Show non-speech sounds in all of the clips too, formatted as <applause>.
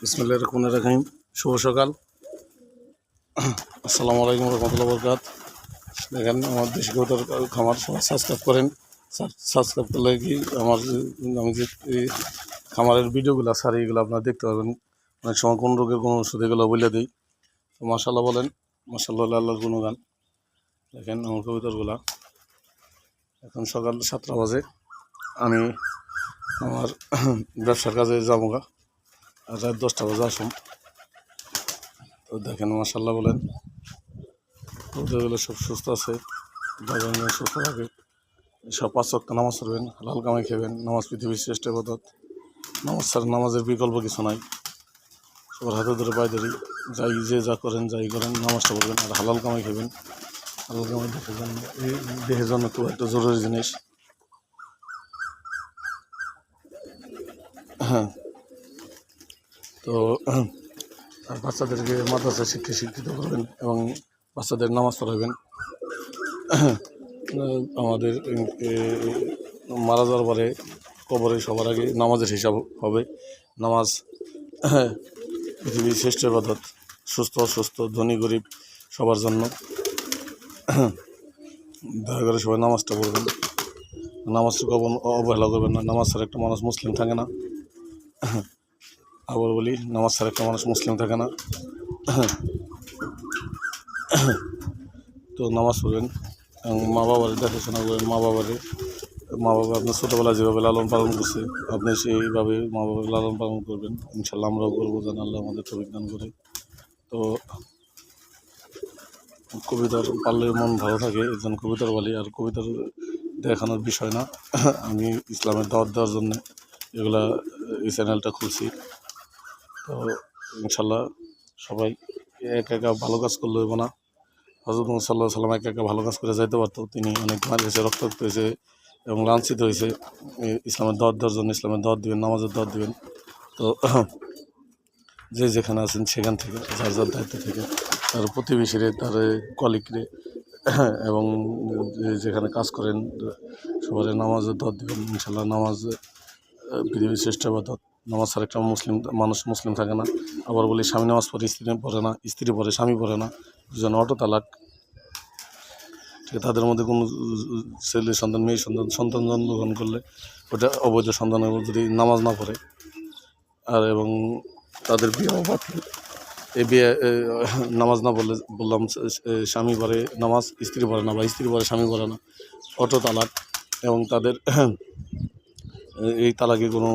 বিসমুল্লাহ রহমান রাহিম। শুভ সকাল। আসসালামু আলাইকুম রহমতুল্লাহ বরকাত দেখেন, আমার দেশি কবুতর খামার সবাই সাবস্ক্রাইব করেন। সাবস্ক্রাইব করলে কি আমার আমি যে খামারের ভিডিওগুলো সারি এগুলো আপনারা দেখতে পাবেন অনেক সময় কোন রোগের কোনো ওষুধ এগুলো বলে দিই। তো মাসাল্লাহ বলেন মাসাল্লাহ আল্লাহর কোনো গান দেখেন আমার কবুতরগুলা। এখন সকাল সাতটা বাজে। আমি আমার ব্যবসার কাজে যাব গা। রাত দশটা বাজে আসুন তো দেখেন মাসাল্লাহ বলেন ওদেরগুলো সব সুস্থ আছে নিয়ে সুস্থ থাকে। সব পাঁচ ওয়াক্ত নামাজ পড়বেন, হালাল কামাই খেবেন, নামাজ পৃথিবীর শ্রেষ্ঠ পদ্ধত নামাজ ছাড়া নামাজের বিকল্প কিছু নাই। সবার হাতে ধরে পায়ে ধরি, যাই যে যা করেন, যাই করেন, নামাজটা পড়বেন আর হালাল কামাই খাবেন। হালাল কামাই দেহের জন্য এই দেহের জন্য খুব একটা জরুরি জিনিস। হ্যাঁ। তো বাচ্চাদেরকে মাদ্রাসা শিক্ষা শিক্ষিত করবেন এবং বাচ্চাদের নামাজ পড়াবেন। আমাদের মারা যাওয়ার পরে কবরে সবার আগে নামাজের হিসাব হবে। নামাজ, পৃথিবীর শ্রেষ্ঠ পদ্ধত সুস্থ, অসুস্থ, ধনী, গরিব সবার জন্য। দয়া করে সবাই নামাজটা পড়বেন। অব- অবহেলা করবেন না। নামাজ ছাড়া একটা মানুষ মুসলিম থাকে না। আবার বলি, নামাজ ছাড়া একটা মানুষ মুসলিম থাকে না। তো নামাজ পড়বেন এবং মা বাবার দেখাশোনা করবেন মা বাবারে। মা বাবা আপনার ছোটোবেলা যেভাবে লালন পালন করছে, আপনি সেইভাবে মা বাবার লালন পালন করবেন। ইনশাল্লাহ আমরাও করব, যেন আল্লাহ আমাদের অভিজ্ঞান করে। তো কবিতার পারলে মন ভালো থাকে একজন কবিতার বলি, আর কবিতার দেখানোর বিষয় না। আমি ইসলামের দাওয়াত দেওয়ার জন্য এগুলা এই চ্যানেলটা খুলছি। তো ইনশাল্লাহ সবাই একা একা ভালো কাজ করলে হইব না। হজরত সাল্লাহ সাল্লাম একা একা ভালো কাজ করে যাইতে পারতো। তিনি অনেক মার হয়েছে রক্তাক্ত হয়েছে এবং লাঞ্ছিত হয়েছে। ইসলামের দর দেওয়ার ইসলামের দর দিবেন, নামাজের দর দিবেন। তো যে যেখানে আছেন সেখান থেকে, যার যার দায়িত্ব থেকে, তার প্রতিবেশীরে, তার কলিগরে এবং যেখানে কাজ করেন সবাই নামাজের দর দিবেন। ইনশাল্লাহ নামাজ পৃথিবীর শ্রেষ্ঠ বাদত নামাজ ছাড়া একটা মুসলিম, মানুষ মুসলিম থাকে না। আবার বলি, স্বামী নামাজ পড়ে, স্ত্রী পড়ে না, স্ত্রী পড়ে, স্বামী পড়ে না, দুজন অটো তালাক। ঠিক, তাদের মধ্যে কোনো ছেলে সন্তান, মেয়ে সন্তান সন্তান জন্মগ্রহণ করলে ওটা অবৈধ সন্তানের যদি নামাজ না পড়ে। আর এবং তাদের বিয়ে বাতিল। এই বিয়ে নামাজ না বললে বললাম স্বামী পড়ে নামাজ, স্ত্রী পড়ে না বা স্ত্রী পড়ে, স্বামী পড়ে না, অটো তালাক এবং তাদের এই তালাকে কোনো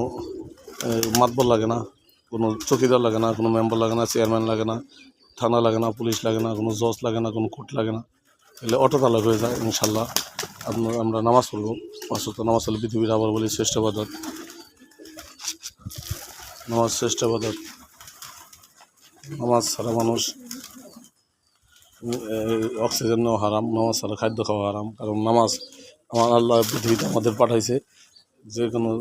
মাতবর লাগে না, কোনো চকিদার লাগে না, কোনো মেম্বার লাগে না, চেয়ারম্যান লাগে না, থানা লাগে না, পুলিশ লাগে না, কোনো জজ লাগে না, কোনো কোর্ট লাগে না। তাহলে অটো তালাক হয়ে যায়, ইনশাল্লাহ। আপনার আমরা নামাজ পড়ব, পাঁচ ওয়াক্ত নামাজ হলে পৃথিবীর আবার বলি শ্রেষ্ঠ বাদত নামাজ শ্রেষ্ঠ বাদত নামাজ ছাড়া মানুষ অক্সিজেন নেওয়া হারাম, নামাজ ছাড়া খাদ্য খাওয়া হারাম। কারণ নামাজ আমার আল্লাহ পৃথিবীতে আমাদের পাঠাইছে, যে কোনো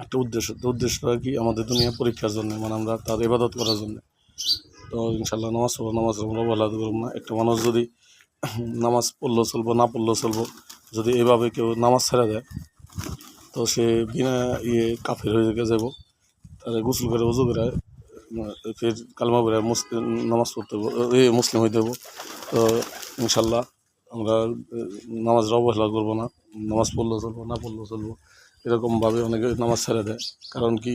একটা উদ্দেশ্য তো উদ্দেশ্যটা কি আমাদের দুনিয়া পরীক্ষার জন্য মানে আমরা তার ইবাদত করার জন্য। তো ইনশাল্লাহ নামাজ পড়ব নামাজ বলা করব না। একটা মানুষ যদি নামাজ পড়লেও চলবো না পড়লেও চলবো যদি এভাবে কেউ নামাজ ছেড়ে দেয় তো সে বিনা ইয়ে কাফের হয়ে যাব তার গোসল করে উজু করে ফের কালমা করে মুসলিম নামাজ পড়তে এ মুসলিম হইতে হব তো ইনশাল্লাহ আমরা আহ, নামাজের অবহেলা করব না নামাজ পড়লেও চলবো না পড়লেও চলবো। এরকমভাবে অনেকে নামাজ ছেড়ে দেয়। কারণ কি,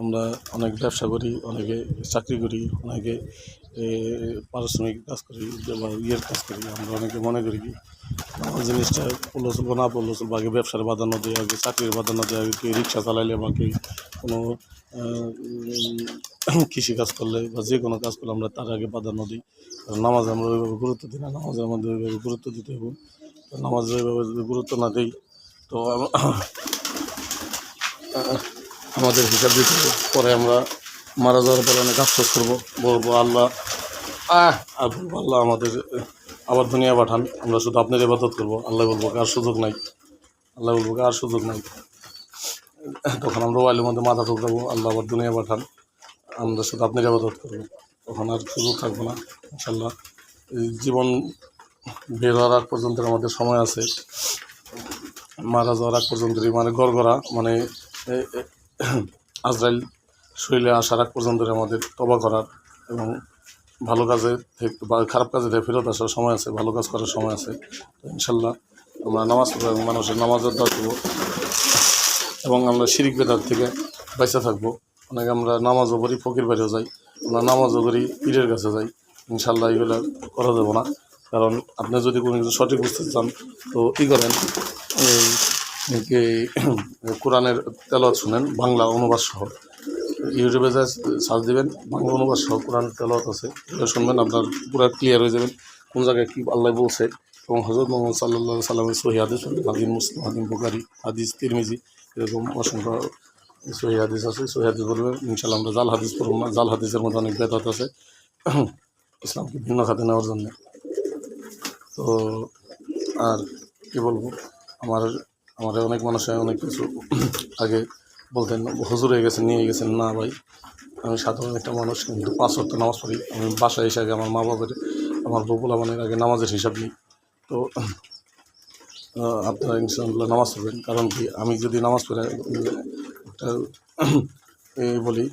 আমরা অনেক ব্যবসা করি, অনেকে চাকরি করি, অনেকে পারিশ্রমিক কাজ করি, বা ইয়ের কাজ করি। আমরা অনেকে মনে করি কি জিনিসটা পড়ল চলবো না পড়ল চলবো আগে ব্যবসার প্রাধান্য দেয়, আগে চাকরির প্রাধান্য দেয়, আগে কেউ রিক্সা চালাইলে বা কেউ কোনো <clears throat> কৃষিকাজ করলে বা যে কোনো কাজ করলে আমরা তার আগে প্রাধান্য দিই। কারণ নামাজ আমরা ওইভাবে গুরুত্ব দিই না, নামাজের আমাদের ওইভাবে গুরুত্ব দিতে হবে। নামাজ ওইভাবে গুরুত্ব না দিই তো আমাদের হিসাব দিতে পরে আমরা মারা যাওয়ার পরে অনেক আফসোস করব। বলব, আল্লাহ আল্লাহ আমাদের আবার দুনিয়া পাঠান। আমরা শুধু আপনার ইবাদত করব। আল্লাহ বলব আর সুযোগ নাই? আল্লাহ বলব আর সুযোগ নাই? তখন আমরা ওয়াইলের মধ্যে মাথা ঠুকরাবো, আল্লাহ আবার দুনিয়া পাঠান। আমরা শুধু আপনার ইবাদত করব। তখন আর সুযোগ থাকব না, ইনশাল্লাহ। জীবন বের হওয়ার পর্যন্ত আমাদের সময় আছে। মারা যাওয়ার আগ পর্যন্ত মানে গড়গড়া মানে <clears throat> আজরাইল শরীরে আসার আগ পর্যন্ত আমাদের তবা করার এবং ভালো কাজে বা খারাপ কাজে থেকে ফেরত আসার সময় আছে, ভালো কাজ করার সময় আছে। ইনশাল্লাহ আমরা নামাজ পড়ব এবং মানুষের নামাজের দোয়া করব। এবং আমরা শিরিক বেদার থেকে বেঁচে থাকব। অনেকে আমরা নামাজও করি ফকির বাড়িও যাই, আমরা নামাজও করি পীরের কাছে যাই। ইনশাল্লাহ এগুলো করা যাব না। কারণ আপনি যদি কোনো কিছু সঠিক বুঝতে চান, তো কী করেন? এই <coughs> কোরআনের তেলত শুনেন, বাংলা অনুবাদ সহ। ইউটিউবে যা সার্চ দেবেন, বাংলা অনুবাদ সহ কোরআন তেলত আছে শুনবেন, আপনার পুরো ক্লিয়ার হয়ে যাবেন কোন জায়গায় কী আল্লাহ বলছে। এবং হজরত মোহাম্মদ সাল্লাহ সাল্লামের সহি হাদিস হাদিম মুসলিম হাদিম বুকারি হাদিস তিরমিজি, এরকম অসংখ্য সহি হাদিস আছে। সহি হাদিস বলবেন ইনশাল্লাহ আমরা জাল হাদিস পড়ব জাল হাদিসের মধ্যে অনেক বেদাত আছে। <coughs> ইসলামকে ভিন্ন খাতে নেওয়ার জন্য। তো আর কি বলব? আমার আমার অনেক মানুষে অনেক কিছু আগে বলতেন, হুজুর হয়ে গেছেন, নিয়ে গেছেন। না ভাই, আমি সাধারণ একটা মানুষ কিন্তু পাঁচ ওয়াক্ত নামাজ পড়ি। আমি বাসায় এসে আগে আমার মা বাবার, আমার বপুলা মানে আগে নামাজের হিসাব নিই। তো আপনারা ইনশাআল্লাহ নামাজ পড়বেন। কারণ কি, আমি যদি নামাজ পড়ে, একটা বলি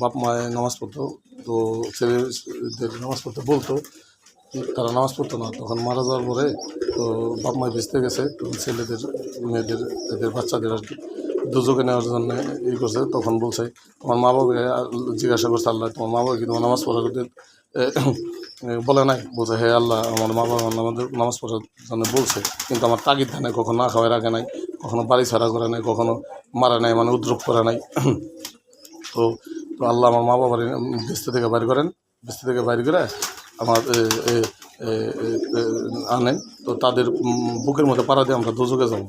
বাপ মায়ে নামাজ পড়তো, তো ছেলেদের নামাজ পড়তে বলতো তারা নামাজ পড়তো না, তখন মারা যাওয়ার পরে তো বাপ মায় বেঁচতে গেছে ছেলেদের, মেয়েদের, এদের বাচ্চাদের আর কি দুযোগে নেওয়ার জন্য ই করছে, তখন বলছে, তোমার মা বাবাকে জিজ্ঞাসা করছে আল্লাহ, তোমার মা বাবা কি তোমার নামাজ পড়া করতে বলে নাই, বলছে, হে আল্লাহ, আমার মা বাবা আমাদের নামাজ পড়ার জন্য বলছে, কিন্তু আমার তাগিদ দেয় নাই, কখনো না খাওয়ার রাখে নাই, কখনো বাড়ি ছাড়া করে নাই, কখনো মারা নাই মানে উদ্রোপ করে নাই। তো তো আল্লাহ আমার মা বাবার বেস্তি থেকে বাইর করেন বেস্তি থেকে বাইর করে আমার আনেন তো তাদের বুকের মধ্যে পাড়া দিয়ে আমরা দুযোগে যাব।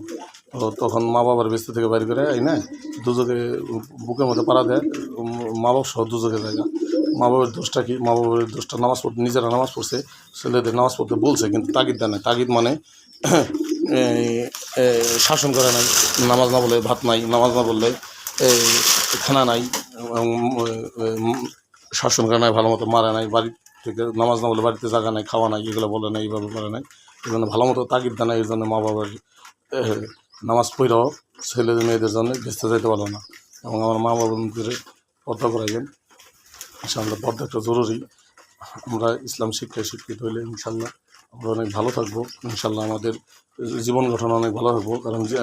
তো তখন মা বাবার বেস্তি থেকে বাইর করে এই না দুযোগে বুকের মধ্যে পাড়া দেয়। মা বাবা সহ দুযোগে জায়গা মা বাবার দোষটা কি? মা বাবার দোষটা নামাজ পড়তে নিজেরা নামাজ পড়ছে, ছেলেদের নামাজ পড়তে বলছে, কিন্তু তাগিদ দেয় না। তাগিদ মানে <clears throat> শাসন করে নাই। নামাজ না বললে ভাত নাই, নামাজ না বললে খানা নাই শাসন করে নাই, ভালো মতো মারা নাই বাড়ি থেকে নামাজ না বলে বাড়িতে জায়গা নাই, খাওয়া নাই, এগুলো বলে নাই, এইভাবে করে নাই। এই জন্য ভালো মতো তাগিদ দেয় না, এই জন্য মা বাবার নামাজ পড়াও ছেলেদের মেয়েদের জন্য বেঁচতে যাইতে পারল না। এবং আমার মা বাবাদের পর্দা করাইবেন। ইনশাআল্লাহ পর্দা একটা জরুরি। আমরা ইসলাম শিক্ষায় শিক্ষিত হইলে ইনশাল্লাহ আমরা অনেক ভালো থাকব। ইনশাল্লাহ আমাদের জীবন গঠন অনেক ভালো থাকব কারণ যে,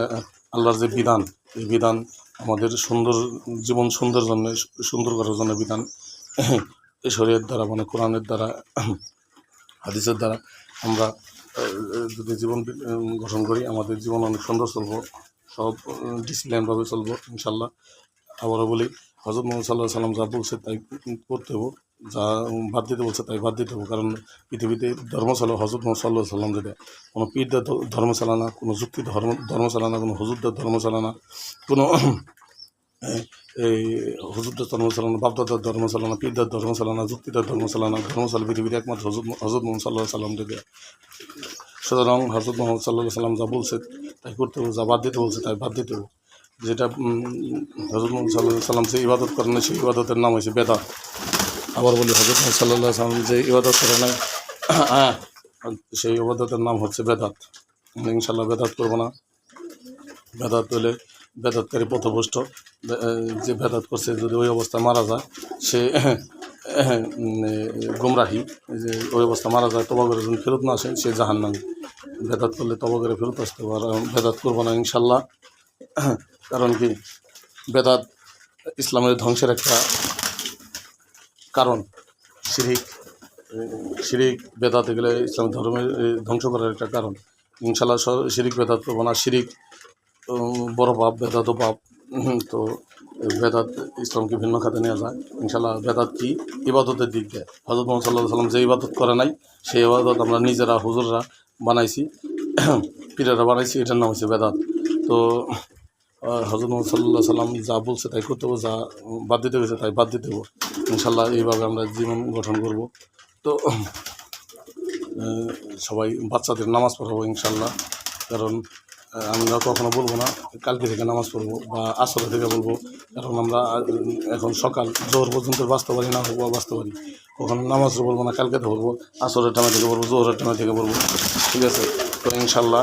আল্লাহর যে বিধান, এই বিধান আমাদের সুন্দর, জীবন সুন্দর জন্য, সুন্দর করার জন্য বিধান। শরীরের দ্বারা মানে কোরআনের দ্বারা, হাদিসের দ্বারা আমরা যদি জীবন গঠন করি, আমাদের জীবন অনেক সুন্দর চলবো, সব ডিসিপ্লিনভাবে চলবো ইনশাল্লাহ আবারও বলি হজরত মোহাম্মদ সাল্লাহ সাল্লাম যা বলছে তাই করতে হব, যা বাদ দিতে বলছে তাই বাদ দিতে হব, কারণ পৃথিবীতে ধর্ম চালো হজরত মোহাম্মদ সাল্লাম যেটা, কোনো পীরদের ধ- ধর্ম চালানা কোনো যুক্তি ধর্ম ধর্ম চালানা কোনো হুজুরদের ধর্ম চালানা কোনো এই হুজুরদের ধর্ম চালানা বাপদাদার ধর্ম চালানা পীরদের ধর্ম চালানা যুক্তিদের ধর্ম চালানা ধর্ম চালা পৃথিবীতে একমাত্র হজরত হজরত মোহাম্মদ সাল্লাহ সাল্লাম থেকে সুতরাং হজরত মোহাম্মদ সাল্লাহ সাল্লাম যা বলছে, তাই করতে হবে, যা বাদ দিতে বলছে, তাই বাদ দিতে হবে। যেটা হজরত মোহাম্মদ সাল্লাহ সাল্লাম যে ইবাদত করে করেন সেই ইবাদতের নাম হয়েছে বেদা আবার বলি, হজরত মোহাম্মদ সাল্লাহ সাল্লাম যে ইবাদত করে হ্যাঁ সেই ইবাদতের নাম হচ্ছে বেদাত। ইনশাল্লাহ বেদাত করব না। বেদাত হলে বেদাতকারী পথভ্রষ্ট যে বেদাত করছে, যদি ওই অবস্থায় মারা যায়, সে গুমরাহি যে ওই অবস্থা মারা যায়, তবা করে যদি ফেরত না আসে, সে জাহান নামে বেদাত করলে তবা করে ফেরত আসতে পারে বেদাত করব না ইনশাল্লাহ। কারণ কি বেদাত ইসলামের ধ্বংসের একটা কারণ। শিরিক শিরিক বেদাত এগুলো ইসলাম ধর্মের ধ্বংস করার একটা কারণ। ইনশাল্লাহ শিরিক বেদাত করব না, শিরিক বড় পাপ বেদাতও পাপ উম, তো বেদাত ইসলামকে ভিন্ন খাতে নেওয়া যায়। ইনশাল্লাহ বেদাত কি? ইবাদতের দিক দিয়ে। হজরত মোহাম্মদ সাল্লাহ সাল্লাম যে ইবাদত করে নাই সেই ইবাদত আমরা নিজেরা হুজুররা বানাইছি। <coughs> পীরেরা বানাইছি এটার নাম হচ্ছে বেদাত। তো হজরত মোহাম্মদ সাল্লাহ সাল্লাম যা বলছে তাই করতে হবে যা বাদ দিতে হয়েছে তাই বাদ দিতে হবে। ইনশাল্লাহ এইভাবে আমরা জীবন গঠন করব। তো সবাই বাচ্চাদের নামাজ পড়াবো ইনশাল্লাহ কারণ আমরা কখনো বলব না, কালকে থেকে নামাজ পড়ব বা আসরে থেকে বলব। এখন আমরা, এখন সকাল, জোহর পর্যন্ত বাঁচতে পারি না হব বাঁচতে পারি কখনো নামাজ বলব না, কালকে থেকে বলব, আসরের টাইমে থেকে বলব, জোহরের টাইমে থেকে বলব। ঠিক আছে? তো ইনশাল্লাহ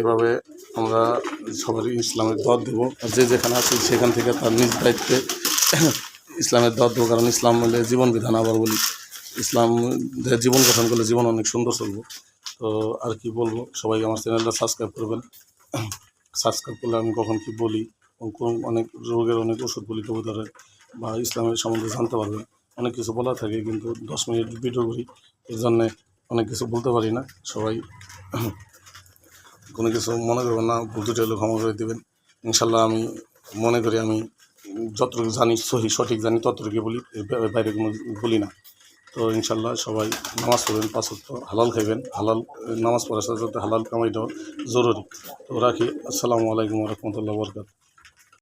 এভাবে আমরা সবারই ইসলামের দর দেবো। আর যে যেখানে আছি সেখান থেকে তার নিজ দায়িত্বে <coughs> ইসলামের দর দেবো। কারণ ইসলাম হলে জীবন বিধান আবার বলি, ইসলাম জীবন গঠন করলে জীবন অনেক সুন্দর চলবো। তো আর কি বলব? সবাই আমার চ্যানেলটা সাবস্ক্রাইব করবেন। সাবস্ক্রাইব করলে আমি কখন কি বলি কোন অনেক রোগের অনেক ওষুধ বলি কবুতরের বা ইসলামের সম্বন্ধে জানতে পারবেন অনেক কিছু বলা থাকে কিন্তু দশ মিনিট ভিডিও করি, এর জন্যে অনেক কিছু বলতে পারি না। সবাই কোনো কিছু মনে করবেন না, ভুল দুটো হলে ক্ষমা করে দেবেন। ইনশাল্লাহ আমি মনে করি আমি যতটুকু জানি সহি, সঠিক জানি ততটুকু বলি বাইরে কোনো বলি না। তো ইনশাল্লাহ সবাই নামাজ পড়বেন পাঁচত্ব হালাল খাইবেন। হালাল, নামাজ পড়ার সাথে সাথে হালাল কামাইটাও জরুরি। তো রাখি, আসসালামু আলাইকুম রহমতুল্লাহ বরকাত